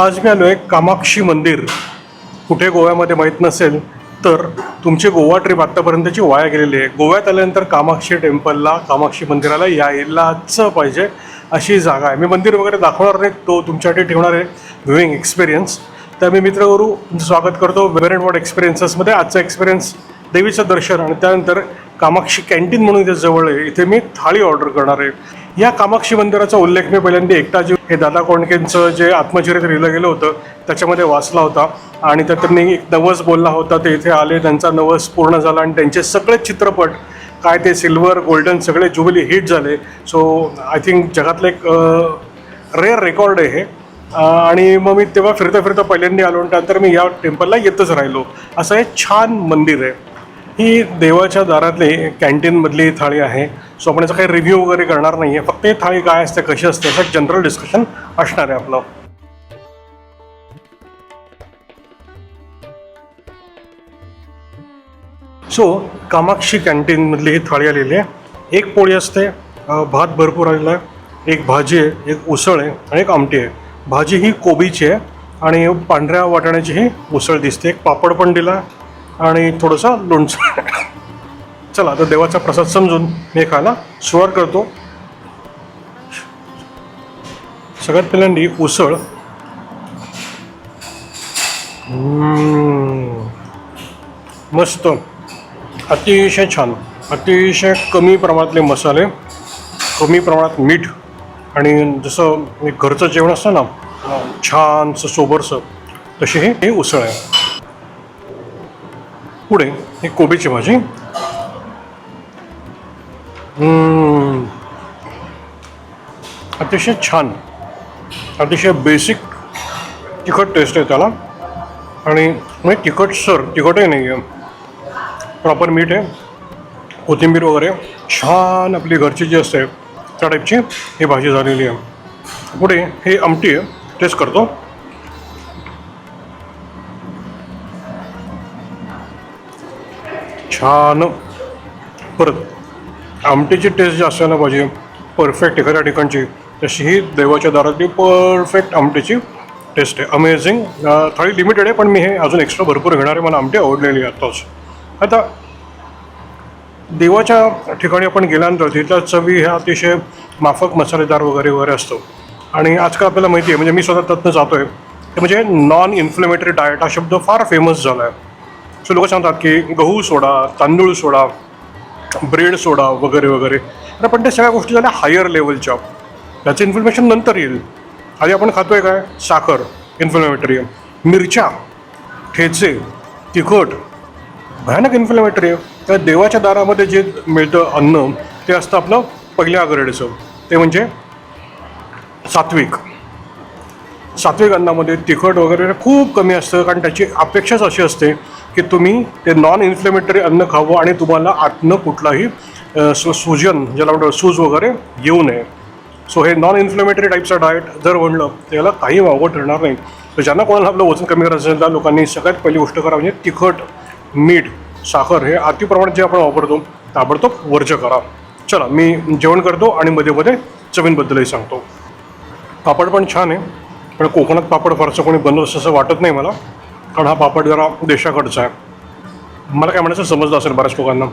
आज मी आलो आहे कामाक्षी मंदिर कुठे गोव्यामध्ये माहीत नसेल तर तुमची गोवा ट्रिप आत्तापर्यंतची वाया गेलेली आहे. गोव्यात आल्यानंतर कामाक्षी टेम्पलला कामाक्षी मंदिराला यायलाच पाहिजे अशी जागा आहे. मी मंदिर वगैरे दाखवणार नाही तो तुमच्यासाठी ठेवणार आहे. व्ह्युईंग एक्सपिरियन्स तर मी मित्रगुरू तुमचं स्वागत करतो. वेरेंट वॉट एक्सपिरियन्सेसमध्ये आजचा एक्सपिरियन्स देवीचं दर्शन आणि त्यानंतर कामाक्षी कॅन्टीन म्हणून इथे जवळ आहे. इथे मी थाळी ऑर्डर करणार आहे. या कामाक्षी मंदिराचा उल्लेख मी पहिल्यांदा एकटाजी हे दादा कोंडकेंचं जे आत्मचरित्र लिहिलं गेलं होतं त्याच्यामध्ये वाचला होता. आणि त्यात त्यांनी एक नवस बोलला होता ते इथे आले त्यांचा नवस पूर्ण झाला आणि त्यांचे सगळे चित्रपट काय ते सिल्वर गोल्डन सगळे जुबली हिट झाले. सो आय थिंक जगातलं एक रेअर रेकॉर्ड आहे हे. आणि मग मी तेव्हा फिरता फिरता पहिल्यांदा आलो आणि त्यानंतर मी या टेम्पलला येतच राहिलो. असं हे छान मंदिर आहे. ही देवाच्या दारातली कॅन्टीनमधली थाळी आहे. सो आपण याचा काही रिव्ह्यू वगैरे करणार नाही आहे फक्त थाळी काय असते कशी असते असं जनरल डिस्कशन असणार आहे आपलं. सो कामाक्षी कॅन्टीनमधली ही थाळी आलेली आहे. एक पोळी असते भात भरपूर आलेला आहे. एक भाजी आहे एक उसळ आहे आणि एक आमटी आहे. भाजी ही कोबीची आहे आणि पांढऱ्या वाटाण्याची ही उसळ दिसते. एक पापड पण दिला आणि थोडंसं लोणचं. चला तर देवाचा प्रसाद समजून मी खायला सुरुवात करतो. सगळ्यात पहिल्यांदी उसळ. मस्त. अतिशय छान. अतिशय कमी प्रमाणातले मसाले कमी प्रमाणात मीठ आणि जसं घरचं जेवण असतं ना छानसं सोबरसं तशी हे उसळ आहे. पुढे ही कोबीची भाजी. अतिशय छान. अतिशय बेसिक तिखट टेस्ट आहे त्याला. आणि म्हणजे तिखट सर तिखटही नाही आहे. प्रॉपर मीठ आहे. कोथिंबीर वगैरे. छान आपली घरची जी असते त्या टाईपची ही भाजी झालेली आहे. पुढे हे आमटी आहे. टेस्ट करतो. छान. परत आमटीची टेस्ट जी असायला पाहिजे परफेक्ट एखाद्या ठिकाणची. तशी ही देवाच्या दारातली परफेक्ट आमटीची टेस्ट आहे. अमेझिंग थोडी लिमिटेड आहे पण मी हे अजून एक्स्ट्रा भरपूर घेणार आहे. मला आमटी आवडलेली आहे आत्ताच आता देवाच्या ठिकाणी आपण गेल्यानंतर तिथल्या चवी ह्या अतिशय माफक मसालेदार वगैरे वगैरे असतो. आणि आजकाल आपल्याला माहिती आहे म्हणजे मी स्वतः त्यातनं जातो आहे ते म्हणजे नॉन इन्फ्लेमेटरी डाएट हा शब्द फार फेमस झाला आहे सो लोक सांगतात की गहू सोडा तांदूळ सोडा ब्रेड सोडा वगैरे वगैरे. तर पण त्या सगळ्या गोष्टी झाल्या हायर लेवलच्या त्याचं इन्फ्लमेशन नंतर येईल. आधी आपण खातोय काय? साखर इन्फ्लेमेटरी मिरच्या ठेचे तिखट. भयानक इन्फ्लेमेटरी त्या देवाच्या दारामध्ये जे मिळतं अन्न ते असतं आपलं पहिल्या ग्रेडचं ते म्हणजे सात्विक. सात्विक अन्नामध्ये तिखट वगैरे खूप कमी असतं कारण त्याची अपेक्षाच अशी असते की तुम्ही ते नॉन इन्फ्लेमेटरी अन्न खावं आणि तुम्हाला आतनं कुठलाही सु सुजन ज्याला म्हणतो सूज वगैरे येऊ नये. सो हे नॉन इन्फ्लेमेटरी टाईपचं डाएट जर म्हणलं त्याला काही वावं ठरणार नाही. तर ज्यांना कोणाला आपलं वजन कमी करायचं असेल त्या लोकांनी सगळ्यात पहिली गोष्ट करा म्हणजे तिखट मीठ साखर हे अतिप्रमाणात जे आपण वापरतो ताबडतोब वर्ज करा. चला मी जेवण करतो आणि मध्ये मध्ये चवींबद्दलही सांगतो. पापड पण छान आहे. पण कोकणात पापड फारसं कोणी बनवत असं वाटत नाही मला. कारण हा पापड जरा देशाकडचा आहे. मला काय म्हणायचं समजलं असेल बऱ्याच लोकांना.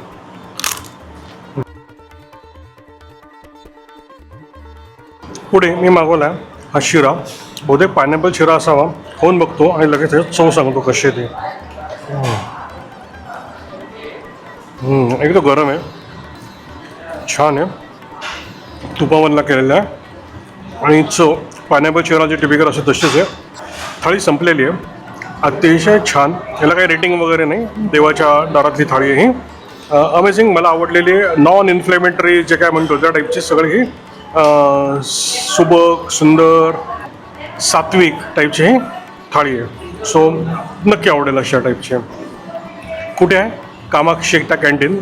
पुढे मी मागवला हा शिरा. बहुतेक पायनॅपल शिरा असावा. होऊन बघतो आणि लगेच त्याच्यात चव सांगतो कशी आहे ते. एकदम गरम आहे. छान आहे. तुपामधला केलेला आहे. आणि चव पायनॅपल शिरा टिपिकल असं तशीच आहे. थाळी संपलेली आहे. अतिशय छान. याला काही रेटिंग वगैरे नाही. देवाच्या दारातली थाळी आहे ही. अमेझिंग मला आवडलेली नॉन इन्फ्लेमेटरी जे काय म्हणतो त्या टाईपची सगळी ही. सुबक सुंदर सात्विक टाईपची ही थाळी आहे. सो नक्की आवडेल अशा टाईपची कुठे आहे? कामाक्षी एकटा कॅन्टीन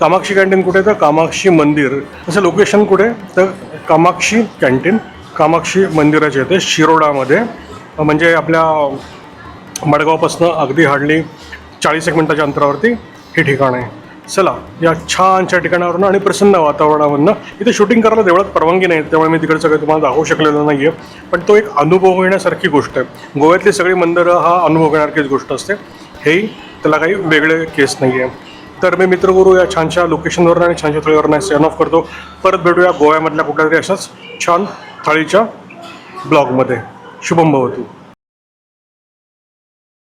कामाक्षी कॅन्टीन कुठे? आहे तर कामाक्षी मंदिर. असं लोकेशन कुठे? तर कामाक्षी कॅन्टीन कामाक्षी मंदिराच्या येते शिरोडामध्ये. म्हणजे आपल्या मडगावपासनं अगदी हार्डली चाळीस एक मिनटाच्या अंतरावरती हे ठिकाण आहे. चला या छानच्या ठिकाणावरून आणि प्रसन्न वातावरणावरनं इथे शूटिंग करायला देवळात परवानगी नाही त्यामुळे मी तिकडचं काही तुम्हाला दाखवू शकलेलं नाही आहे पण तो एक अनुभव घेण्यासारखी गोष्ट आहे. गोव्यातली सगळी मंदिरं हा अनुभव घेण्यासारखीच गोष्ट असते. हेही त्याला काही वेगळे केस नाही आहे तर मी मित्रगुरू या छानशा लोकेशनवरून आणि छानशा थाळीवर सेन ऑफ करतो. परत भेटूया गोव्यामधल्या कुठल्या तरी अशाच छान थाळीच्या ब्लॉगमध्ये. शुभम भवतू